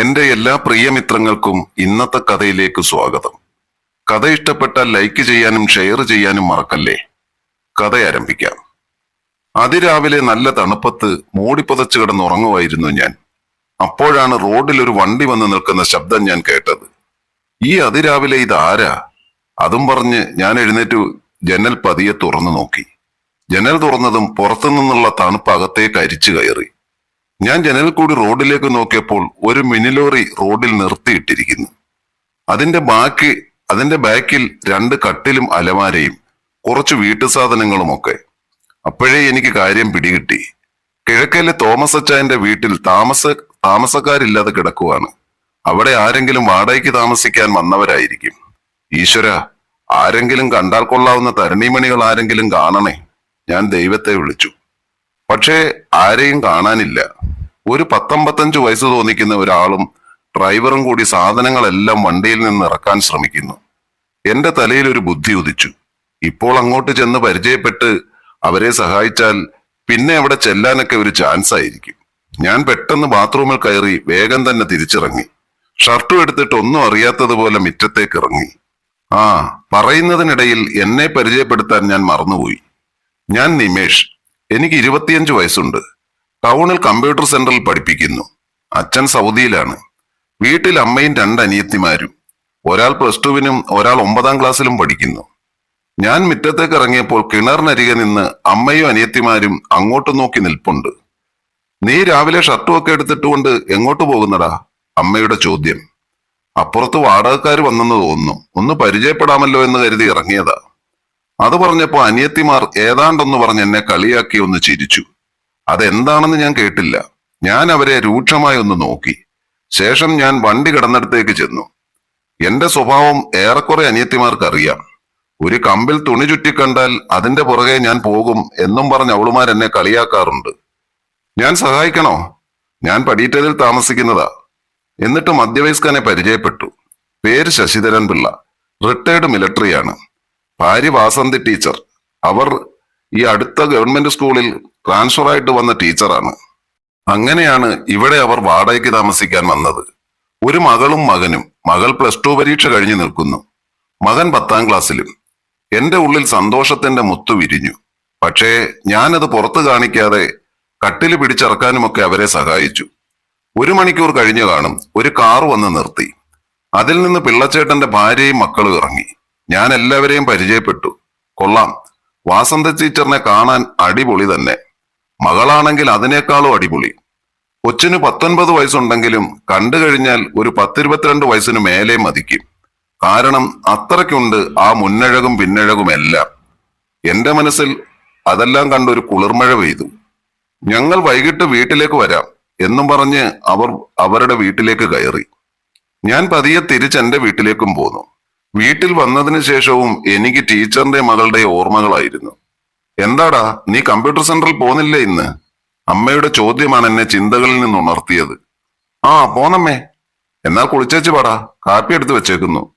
എന്റെ എല്ലാ പ്രിയമിത്രങ്ങൾക്കും ഇന്നത്തെ കഥയിലേക്ക് സ്വാഗതം. കഥ ഇഷ്ടപ്പെട്ടാൽ ലൈക്ക് ചെയ്യാനും ഷെയർ ചെയ്യാനും മറക്കല്ലേ? കഥ ആരംഭിക്കാം. അതിരാവിലെ നല്ല തണുപ്പത്ത് മൂടിപ്പതച്ച് കിടന്നുറങ്ങുമായിരുന്നു ഞാൻ. അപ്പോഴാണ് റോഡിൽ ഒരു വണ്ടി വന്ന് നിൽക്കുന്ന ശബ്ദം ഞാൻ കേട്ടത്. ഈ അതിരാവിലെ ഇതാരാ? അതും പറഞ്ഞ് ഞാൻ എഴുന്നേറ്റു ജനൽ പതിയെ തുറന്നു നോക്കി. ജനൽ തുറന്നതും പുറത്തുനിന്നുള്ള തണുപ്പ് അകത്തേക്ക് അരിച്ചു കയറി. ഞാൻ ജനൽ കൂടി റോഡിലേക്ക് നോക്കിയപ്പോൾ ഒരു മിനിലോറി റോഡിൽ നിർത്തിയിട്ടിരിക്കുന്നു. അതിന്റെ ബാക്കി അതിന്റെ ബാക്കിൽ രണ്ട് കട്ടിലും അലമാരയും കുറച്ച് വീട്ടു സാധനങ്ങളുമൊക്കെ. അപ്പോഴേ എനിക്ക് കാര്യം പിടികിട്ടി. കിഴക്കയിലെ തോമസ് അച്ചായന്റെ വീട്ടിൽ താമസ താമസക്കാരില്ലാതെ കിടക്കുവാണ്. അവിടെ ആരെങ്കിലും വാടകയ്ക്ക് താമസിക്കാൻ വന്നവരായിരിക്കും. ഈശ്വര ആരെങ്കിലും കണ്ടാൽ കൊള്ളാവുന്ന തരണീമണികൾ ആരെങ്കിലും കാണണേ. ഞാൻ ദൈവത്തെ വിളിച്ചു. പക്ഷേ ആരെയും കാണാനില്ല. ഒരു പത്തൊമ്പത്തഞ്ച് വയസ്സ് തോന്നിക്കുന്ന ഒരാളും ഡ്രൈവറും കൂടി സാധനങ്ങളെല്ലാം വണ്ടിയിൽ നിന്ന് ഇറക്കാൻ ശ്രമിക്കുന്നു. എന്റെ തലയിൽ ഒരു ബുദ്ധി ഉദിച്ചു. ഇപ്പോൾ അങ്ങോട്ട് ചെന്ന് പരിചയപ്പെട്ട് അവരെ സഹായിച്ചാൽ പിന്നെ അവിടെ ചെല്ലാനൊക്കെ ഒരു ചാൻസ് ആയിരിക്കും. ഞാൻ പെട്ടെന്ന് ബാത്റൂമിൽ കയറി വേഗം തന്നെ തിരിച്ചിറങ്ങി. ഷർട്ടും എടുത്തിട്ട് ഒന്നും അറിയാത്തതുപോലെ മിറ്റത്തേക്ക് ഇറങ്ങി. ആ പറയുന്നതിനിടയിൽ എന്നെ പരിചയപ്പെടുത്താൻ ഞാൻ മറന്നുപോയി. ഞാൻ നിമേഷ്. എനിക്ക് ഇരുപത്തിയഞ്ച് വയസ്സുണ്ട്. ടൗണിൽ കമ്പ്യൂട്ടർ സെന്ററിൽ പഠിപ്പിക്കുന്നു. അച്ഛൻ സൗദിയിലാണ്. വീട്ടിൽ അമ്മയും രണ്ട് അനിയത്തിമാരും. ഒരാൾ പ്ലസ് ടുവിനും ഒരാൾ ഒമ്പതാം ക്ലാസ്സിലും പഠിക്കുന്നു. ഞാൻ മുറ്റത്തേക്ക് ഇറങ്ങിയപ്പോൾ കിണറിനരികെ നിന്ന് അമ്മയും അനിയത്തിമാരും അങ്ങോട്ട് നോക്കി നിൽപ്പുണ്ട്. നീ രാവിലെ ഷർട്ടും ഒക്കെ എടുത്തിട്ടുകൊണ്ട് എങ്ങോട്ട് പോകുന്നടാ? അമ്മയുടെ ചോദ്യം. അപ്പുറത്ത് വാടകക്കാർ വന്നെന്ന് തോന്നുന്നു. ഒന്ന് പരിചയപ്പെടാമല്ലോ എന്ന് കരുതി ഇറങ്ങിയതാ. അത് പറഞ്ഞപ്പോ അനിയത്തിമാർ ഏതാണ്ടൊന്ന് പറഞ്ഞ് എന്നെ കളിയാക്കി ഒന്ന് ചിരിച്ചു. അതെന്താണെന്ന് ഞാൻ കേട്ടില്ല. ഞാൻ അവരെ രൂക്ഷമായി ഒന്ന് നോക്കി. ശേഷം ഞാൻ വണ്ടി കിടന്നിടത്തേക്ക് ചെന്നു. എന്റെ സ്വഭാവം ഏറെക്കുറെ അനിയത്തിമാർക്ക് അറിയാം ഒരു കമ്പിൽ തുണി ചുറ്റിക്കണ്ടാൽ അതിന്റെ പുറകെ ഞാൻ പോകും എന്നും പറഞ്ഞ് അവളുമാർ എന്നെ കളിയാക്കാറുണ്ട്. ഞാൻ സഹായിക്കണോ? ഞാൻ പടിയിറ്റതിൽ താമസിക്കുന്നതാ. എന്നിട്ട് മധ്യവയസ്കനെ പരിചയപ്പെട്ടു. പേര് ശശിധരൻ പിള്ള റിട്ടയർഡ് മിലിറ്ററിയാണ്. ഭാര്യ വാസന്തി ടീച്ചർ. അവർ ഈ അടുത്ത ഗവൺമെന്റ് സ്കൂളിൽ ട്രാൻസ്ഫർ ആയിട്ട് വന്ന ടീച്ചറാണ് അങ്ങനെയാണ് ഇവിടെ അവർ വാടകയ്ക്ക് താമസിക്കാൻ വന്നത്. ഒരു മകളും മകനും മകൾ പ്ലസ് ടു പരീക്ഷ കഴിഞ്ഞു നിൽക്കുന്നു. മകൻ പത്താം ക്ലാസ്സിലും എന്റെ ഉള്ളിൽ സന്തോഷത്തിന്റെ മുത്തു വിരിഞ്ഞു. പക്ഷേ ഞാനത് പുറത്തു കാണിക്കാതെ കട്ടിൽ പിടിച്ചിറക്കാനുമൊക്കെ അവരെ സഹായിച്ചു. ഒരു മണിക്കൂർ കഴിഞ്ഞു കാണും ഒരു കാർ വന്ന് നിർത്തി. അതിൽ നിന്ന് പിള്ളച്ചേട്ടന്റെ ഭാര്യയും മക്കളും ഇറങ്ങി. ഞാൻ എല്ലാവരെയും പരിചയപ്പെട്ടു. കൊള്ളാം. വാസന്ത ടീച്ചറിനെ കാണാൻ അടിപൊളി തന്നെ. മകളാണെങ്കിൽ അതിനേക്കാളും അടിപൊളി. കൊച്ചിന് പത്തൊൻപത് വയസ്സുണ്ടെങ്കിലും കണ്ടു കഴിഞ്ഞാൽ ഒരു പത്തിരുപത്തിരണ്ട് വയസ്സിന് മേലെ മതിക്കും. കാരണം അത്രയ്ക്കുണ്ട് ആ മുന്നഴകും പിന്നഴകും എല്ലാം. എന്റെ മനസ്സിൽ അതെല്ലാം കണ്ട് ഒരു കുളിർമഴ പെയ്തു. ഞങ്ങൾ വൈകിട്ട് വീട്ടിലേക്ക് വരാം എന്നും പറഞ്ഞ് അവർ അവരുടെ വീട്ടിലേക്ക് കയറി. ഞാൻ പതിയെ തിരിച്ച് എന്റെ വീട്ടിലേക്കും പോന്നു. വീട്ടിൽ വന്നതിന് ശേഷവും എനിക്ക് ടീച്ചറിന്റെ മകളുടെ ഓർമ്മകളായിരുന്നു. എന്താടാ നീ കമ്പ്യൂട്ടർ സെന്ററിൽ പോന്നില്ലേ ഇന്ന്? അമ്മയുടെ ചോദ്യമാണ് എന്നെ ചിന്തകളിൽ നിന്ന് ഉണർത്തിയത്. ആ പോന്നമ്മേ. എന്നാൽ കുളിച്ചേച്ച് പാടാ കാപ്പി എടുത്തു വെച്ചേക്കുന്നു.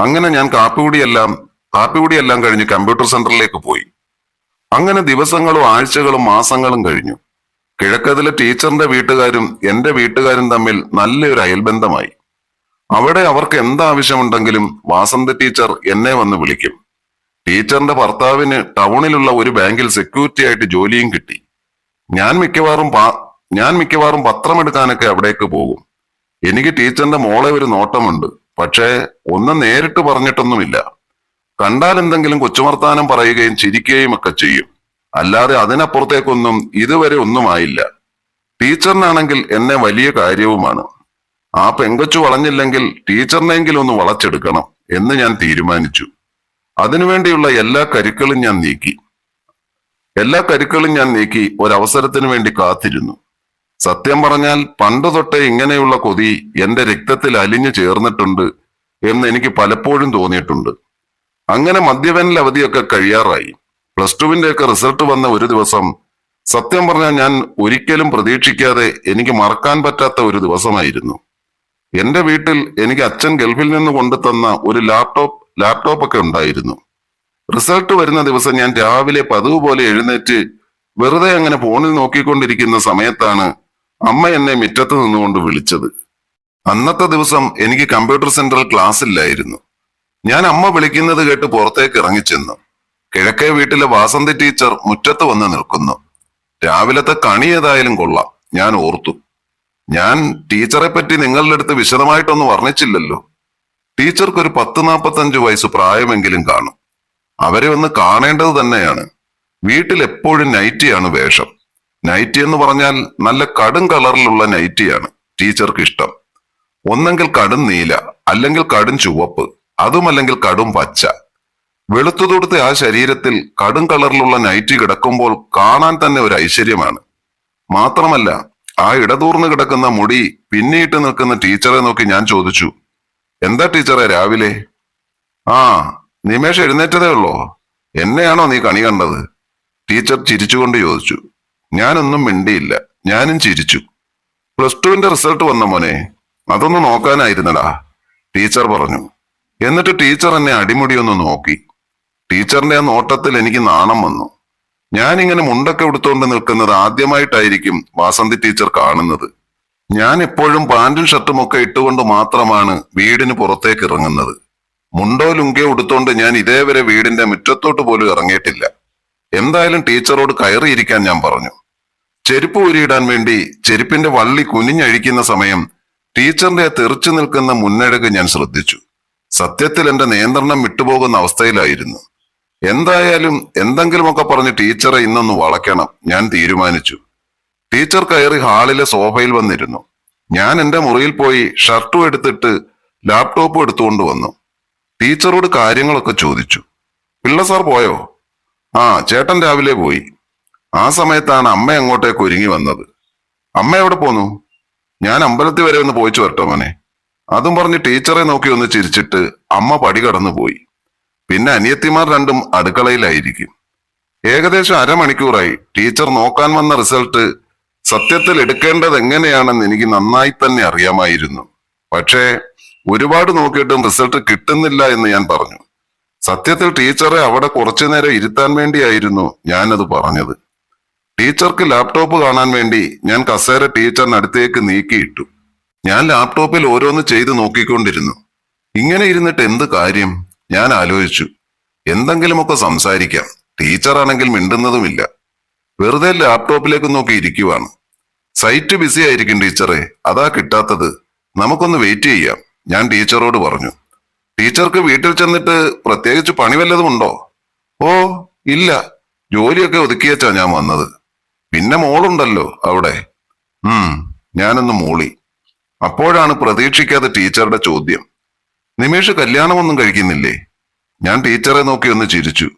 അങ്ങനെ ഞാൻ കാപ്പി കാപ്പികുടിയെല്ലാം കാപ്പി കുടിയെല്ലാം കഴിഞ്ഞ് കമ്പ്യൂട്ടർ സെന്ററിലേക്ക് പോയി. അങ്ങനെ ദിവസങ്ങളും ആഴ്ചകളും മാസങ്ങളും കഴിഞ്ഞു. കിഴക്കതിലെ ടീച്ചറിന്റെ വീട്ടുകാരും എന്റെ വീട്ടുകാരും തമ്മിൽ നല്ലൊരു അയൽബന്ധമായി. അവിടെ അവർക്ക് എന്താവശ്യമുണ്ടെങ്കിലും വാസന്ത് ടീച്ചർ എന്നെ വന്ന് വിളിക്കും. ടീച്ചറിന്റെ ഭർത്താവിന് ടൗണിലുള്ള ഒരു ബാങ്കിൽ സെക്യൂരിറ്റി ആയിട്ട് ജോലിയും കിട്ടി. ഞാൻ മിക്കവാറും ഞാൻ മിക്കവാറും പത്രമെടുക്കാനൊക്കെ അവിടേക്ക് പോകും. എനിക്ക് ടീച്ചറിന്റെ മോളെ ഒരു നോട്ടമുണ്ട്. പക്ഷേ ഒന്നും നേരിട്ട് പറഞ്ഞിട്ടൊന്നുമില്ല. കണ്ടാൽ എന്തെങ്കിലും കൊച്ചുവർത്താനം പറയുകയും ചിരിക്കുകയും ഒക്കെ ചെയ്യും. അല്ലാതെ അതിനപ്പുറത്തേക്കൊന്നും ഇതുവരെ ഒന്നുമായില്ല. ടീച്ചറിനാണെങ്കിൽ എന്നെ വലിയ കാര്യവുമാണ്. ആ പെങ്കൊച്ചു വളഞ്ഞില്ലെങ്കിൽ ടീച്ചറിനെങ്കിലും ഒന്ന് വളച്ചെടുക്കണം എന്ന് ഞാൻ തീരുമാനിച്ചു. അതിനുവേണ്ടിയുള്ള എല്ലാ കരുക്കളും ഞാൻ നീക്കി. എല്ലാ കരുക്കളും ഞാൻ നീക്കി ഒരവസരത്തിന് വേണ്ടി കാത്തിരുന്നു. സത്യം പറഞ്ഞാൽ പണ്ട് തൊട്ടേ ഇങ്ങനെയുള്ള കൊതി എന്റെ രക്തത്തിൽ അലിഞ്ഞു ചേർന്നിട്ടുണ്ട് എന്ന് എനിക്ക് പലപ്പോഴും തോന്നിയിട്ടുണ്ട്. അങ്ങനെ മദ്യവേനൽ അവധിയൊക്കെ കഴിയാറായി. പ്ലസ് ടുവിന്റെ ഒക്കെ റിസൾട്ട് വന്ന ഒരു ദിവസം സത്യം പറഞ്ഞാൽ ഞാൻ ഒരിക്കലും പ്രതീക്ഷിക്കാതെ എനിക്ക് മറക്കാൻ പറ്റാത്ത ഒരു ദിവസമായിരുന്നു. എന്റെ വീട്ടിൽ എനിക്ക് അച്ഛൻ ഗൾഫിൽ നിന്ന് കൊണ്ടുതന്ന ഒരു ലാപ്ടോപ്പ് ലാപ്ടോപ്പ് ഒക്കെ ഉണ്ടായിരുന്നു. റിസൾട്ട് വരുന്ന ദിവസം ഞാൻ രാവിലെ പതിവ് പോലെ എഴുന്നേറ്റ് വെറുതെ അങ്ങനെ ഫോണിൽ നോക്കിക്കൊണ്ടിരിക്കുന്ന സമയത്താണ് അമ്മ എന്നെ മുറ്റത്ത് നിന്നുകൊണ്ട് വിളിച്ചത്. അന്നത്തെ ദിവസം എനിക്ക് കമ്പ്യൂട്ടർ സെന്ററിൽ ക്ലാസ് ഇല്ലായിരുന്നു. ഞാൻ അമ്മ വിളിക്കുന്നത് കേട്ട് പുറത്തേക്ക് ഇറങ്ങിച്ചെന്നു. കിഴക്കേ വീട്ടിലെ വാസന്തി ടീച്ചർ മുറ്റത്ത് വന്ന് നിൽക്കുന്നു. രാവിലത്തെ കണി ഏതായാലും കൊള്ളാം. ഞാൻ ഓർത്തു. ഞാൻ ടീച്ചറെ പറ്റി നിങ്ങളുടെ അടുത്ത് വിശദമായിട്ടൊന്നും വർണിച്ചില്ലല്ലോ. ടീച്ചർക്ക് ഒരു പത്ത് നാൽപ്പത്തഞ്ച് വയസ്സ് പ്രായമെങ്കിലും കാണും. അവരെ ഒന്ന് കാണേണ്ടത് തന്നെയാണ്. വീട്ടിൽ എപ്പോഴും നൈറ്റിയാണ് വേഷം. നൈറ്റി എന്ന് പറഞ്ഞാൽ നല്ല കടും കളറിലുള്ള നൈറ്റിയാണ് ടീച്ചർക്ക് ഇഷ്ടം ഒന്നെങ്കിൽ കടും നീല അല്ലെങ്കിൽ കടും ചുവപ്പ് അതുമല്ലെങ്കിൽ കടും പച്ച. വെളുത്തു തൊടുത്ത ആ ശരീരത്തിൽ കടും കളറിലുള്ള നൈറ്റി കിടക്കുമ്പോൾ കാണാൻ തന്നെ ഒരു ഐശ്വര്യമാണ്. മാത്രമല്ല ആ ഇടതൂർന്ന് കിടക്കുന്ന മുടി പിന്നിയിട്ട് നിൽക്കുന്ന ടീച്ചറെ നോക്കി ഞാൻ ചോദിച്ചു എന്താ ടീച്ചറെ രാവിലെ? ആ നിമേഷ് എഴുന്നേറ്റതേ ഉള്ളോ? എന്നെയാണോ നീ കണി കണ്ടത്? ടീച്ചർ ചിരിച്ചുകൊണ്ട് ചോദിച്ചു ഞാനൊന്നും മിണ്ടിയില്ല ഞാനും ചിരിച്ചു. പ്ലസ് ടുവിന്റെ റിസൾട്ട് വന്ന മോനെ അതൊന്ന് നോക്കാനായിരുന്നടാ ടീച്ചർ പറഞ്ഞു. എന്നിട്ട് ടീച്ചർ എന്നെ അടിമുടി ഒന്ന് നോക്കി. ടീച്ചറിന്റെ ആ നോട്ടത്തിൽ എനിക്ക് നാണം വന്നു. ഞാനിങ്ങനെ മുണ്ടൊക്കെ ഉടുത്തുകൊണ്ട് നിൽക്കുന്നത് ആദ്യമായിട്ടായിരിക്കും വാസന്തി ടീച്ചർ കാണുന്നത്. ഞാൻ എപ്പോഴും പാന്റും ഷർട്ടും ഒക്കെ ഇട്ടുകൊണ്ട് മാത്രമാണ് വീടിന് പുറത്തേക്ക് ഇറങ്ങുന്നത്. മുണ്ടോ ലുങ്കയോ ഉടുത്തോണ്ട് ഞാൻ ഇതേവരെ വീടിന്റെ മുറ്റത്തോട്ട് പോലും ഇറങ്ങിയിട്ടില്ല. എന്തായാലും ടീച്ചറോട് കയറിയിരിക്കാൻ ഞാൻ പറഞ്ഞു. ചെരുപ്പ് ഊരിയിടാൻ വേണ്ടി ചെരുപ്പിന്റെ വള്ളി കുനിഞ്ഞഴിക്കുന്ന സമയം ടീച്ചറിന്റെ തെറിച്ചു നിൽക്കുന്ന മുന്നഴക് ഞാൻ ശ്രദ്ധിച്ചു. സത്യത്തിൽ എന്റെ നിയന്ത്രണം വിട്ടുപോകുന്ന അവസ്ഥയിലായിരുന്നു. എന്തായാലും എന്തെങ്കിലുമൊക്കെ പറഞ്ഞ് ടീച്ചറെ ഇന്നൊന്ന് വളയ്ക്കണം. ഞാൻ തീരുമാനിച്ചു. ടീച്ചർ കയറി ഹാളിലെ സോഫയിൽ വന്നിരുന്നു. ഞാൻ എന്റെ മുറിയിൽ പോയി ഷർട്ടും എടുത്തിട്ട് ലാപ്ടോപ്പും എടുത്തുകൊണ്ട് വന്നു. ടീച്ചറോട് കാര്യങ്ങളൊക്കെ ചോദിച്ചു. പിള്ള സാർ പോയോ? ആ ചേട്ടൻ രാവിലെ പോയി. ആ സമയത്താണ് അമ്മ അങ്ങോട്ടേക്ക് ഒരുങ്ങി വന്നത്. അമ്മ എവിടെ പോന്നു? ഞാൻ അമ്പലത്തിൽ വരെ ഒന്ന് പോയിച്ചു വരട്ടോ മോനെ. അതും പറഞ്ഞ് ടീച്ചറെ നോക്കി ഒന്ന് ചിരിച്ചിട്ട് അമ്മ പടി കടന്നു പോയി പിന്നെ അനിയത്തിമാർ രണ്ടും അടുക്കളയിലായിരിക്കും. ഏകദേശം അരമണിക്കൂറായി. ടീച്ചർ നോക്കാൻ വന്ന റിസൾട്ട് സത്യത്തിൽ എടുക്കേണ്ടത് എങ്ങനെയാണെന്ന് എനിക്ക് നന്നായി തന്നെ അറിയാമായിരുന്നു. പക്ഷേ ഒരുപാട് നോക്കിയിട്ടും റിസൾട്ട് കിട്ടുന്നില്ല എന്ന് ഞാൻ പറഞ്ഞു. സത്യത്തിൽ ടീച്ചറെ അവിടെ കുറച്ചു നേരം ഇരുത്താൻ വേണ്ടിയായിരുന്നു ഞാനത് പറഞ്ഞത്. ടീച്ചർക്ക് ലാപ്ടോപ്പ് കാണാൻ വേണ്ടി ഞാൻ കസേര ടീച്ചറിന് അടുത്തേക്ക് നീക്കിയിട്ടു. ഞാൻ ലാപ്ടോപ്പിൽ ഓരോന്ന് ചെയ്തു നോക്കിക്കൊണ്ടിരുന്നു. ഇങ്ങനെ ഇരുന്നിട്ട് എന്ത് കാര്യം? ഞാൻ ആലോചിച്ചു എന്തെങ്കിലുമൊക്കെ സംസാരിക്കാം. ടീച്ചറാണെങ്കിൽ മിണ്ടുന്നതുമില്ല. വെറുതെ ലാപ്ടോപ്പിലേക്ക് നോക്കി ഇരിക്കുവാണ്. സൈറ്റ് ബിസി ആയിരിക്കും ടീച്ചറെ അതാ കിട്ടാത്തത്. നമുക്കൊന്ന് വെയിറ്റ് ചെയ്യാം. ഞാൻ ടീച്ചറോട് പറഞ്ഞു. ടീച്ചർക്ക് വീട്ടിൽ ചെന്നിട്ട് പ്രത്യേകിച്ച് പണി വല്ലതും ഉണ്ടോ? ഓ ഇല്ല. ജോലിയൊക്കെ ഒതുക്കിയച്ചാ ഞാൻ വന്നത്. പിന്നെ മോളുണ്ടല്ലോ അവിടെ. ഉം ഞാനൊന്ന് മൂളി. അപ്പോഴാണ് പ്രതീക്ഷിക്കാതെ ടീച്ചറുടെ ചോദ്യം. നിമേഷ് കല്യാണമൊന്നും കഴിക്കുന്നില്ലേ? ഞാൻ ടീച്ചറെ നോക്കി ഒന്ന് ചിരിച്ചു.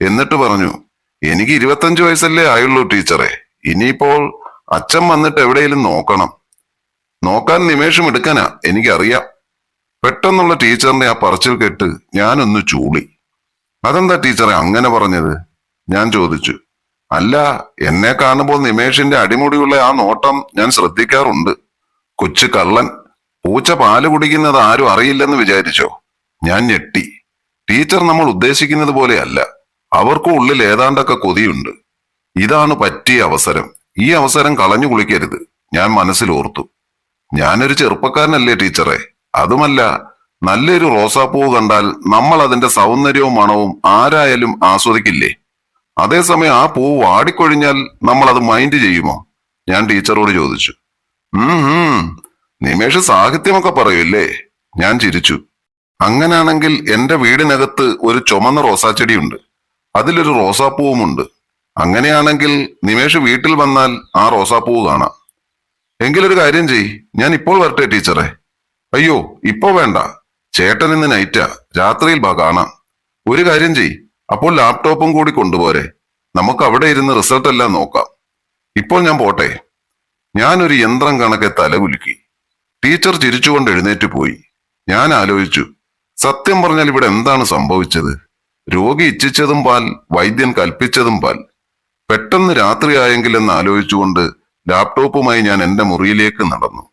എന്നിട്ട് പറഞ്ഞു എനിക്ക് ഇരുപത്തഞ്ച് വയസ്സല്ലേ ആയുള്ളൂ ടീച്ചറെ. ഇനിയിപ്പോൾ അച്ഛൻ വന്നിട്ട് എവിടെയെങ്കിലും നോക്കണം. നോക്കാൻ നിമേഷം എടുക്കാനാ എനിക്കറിയാം. പെട്ടെന്നുള്ള ടീച്ചറിന്റെ ആ പറച്ചിൽ കേട്ട് ഞാനൊന്ന് ചൂളി. അതെന്താ ടീച്ചറെ അങ്ങനെ പറഞ്ഞത്? ഞാൻ ചോദിച്ചു. അല്ല എന്നെ കാണുമ്പോൾ നിമേഷിന്റെ അടിമുടിയുള്ള ആ നോട്ടം ഞാൻ ശ്രദ്ധിക്കാറുണ്ട്. കൊച്ചു കള്ളൻ. പൂച്ച പാൽ കുടിക്കുന്നത് ആരും അറിയില്ലെന്ന് വിചാരിച്ചോ? ഞാൻ ഞെട്ടി. ടീച്ചർ നമ്മൾ ഉദ്ദേശിക്കുന്നത് പോലെയല്ല. അവർക്കും ഉള്ളിൽ ഏതാണ്ടൊക്കെ കൊതിയുണ്ട്. ഇതാണ് പറ്റിയ അവസരം. ഈ അവസരം കളഞ്ഞു കുളിക്കരുത്. ഞാൻ മനസ്സിൽ ഓർത്തു. ഞാനൊരു ചെറുപ്പക്കാരനല്ലേ ടീച്ചറെ? അതുമല്ല നല്ലൊരു റോസാപ്പൂവ് കണ്ടാൽ നമ്മൾ അതിന്റെ സൗന്ദര്യവും മണവും ആരായാലും ആസ്വദിക്കില്ലേ? അതേസമയം ആ പൂവ് വാടിക്കൊഴിഞ്ഞാൽ നമ്മൾ അത് മൈൻഡ് ചെയ്യുമോ? ഞാൻ ടീച്ചറോട് ചോദിച്ചു. നിമേഷ് സാഹിത്യമൊക്കെ പറയൂല്ലേ? ഞാൻ ചിരിച്ചു. അങ്ങനാണെങ്കിൽ എന്റെ വീടിനകത്ത് ഒരു ചുമന്ന റോസാച്ചെടിയുണ്ട്. അതിലൊരു റോസാപ്പൂവുമുണ്ട്. അങ്ങനെയാണെങ്കിൽ നിമേഷ് വീട്ടിൽ വന്നാൽ ആ റോസാപ്പൂവ് കാണാം. എങ്കിലൊരു കാര്യം ചെയ് ഞാൻ ഇപ്പോൾ വരട്ടെ ടീച്ചറെ. അയ്യോ ഇപ്പോ വേണ്ട. ചേട്ടൻ ഇന്ന് നൈറ്റാ. രാത്രിയിൽ കാണാം. ഒരു കാര്യം ചെയ് അപ്പോൾ ലാപ്ടോപ്പും കൂടി കൊണ്ടുപോരെ. നമുക്ക് അവിടെ ഇരുന്ന് റിസൾട്ട് എല്ലാം നോക്കാം. ഇപ്പോൾ ഞാൻ പോട്ടെ. ഞാനൊരു യന്ത്രം കണക്കെ തലകുലുക്കി ടീച്ചർ ചിരിച്ചുകൊണ്ട് എഴുന്നേറ്റ് പോയി. ഞാൻ ആലോചിച്ചു സത്യം പറഞ്ഞാൽ ഇവിടെ എന്താണ് സംഭവിച്ചത്? രോഗി ഇച്ഛിച്ചതും പാൽ വൈദ്യൻ കൽപ്പിച്ചതും പാൽ. പെട്ടെന്ന് രാത്രിയായെങ്കിലെന്ന് ആലോചിച്ചുകൊണ്ട് ലാപ്ടോപ്പുമായി ഞാൻ എന്റെ മുറിയിലേക്ക് നടന്നു.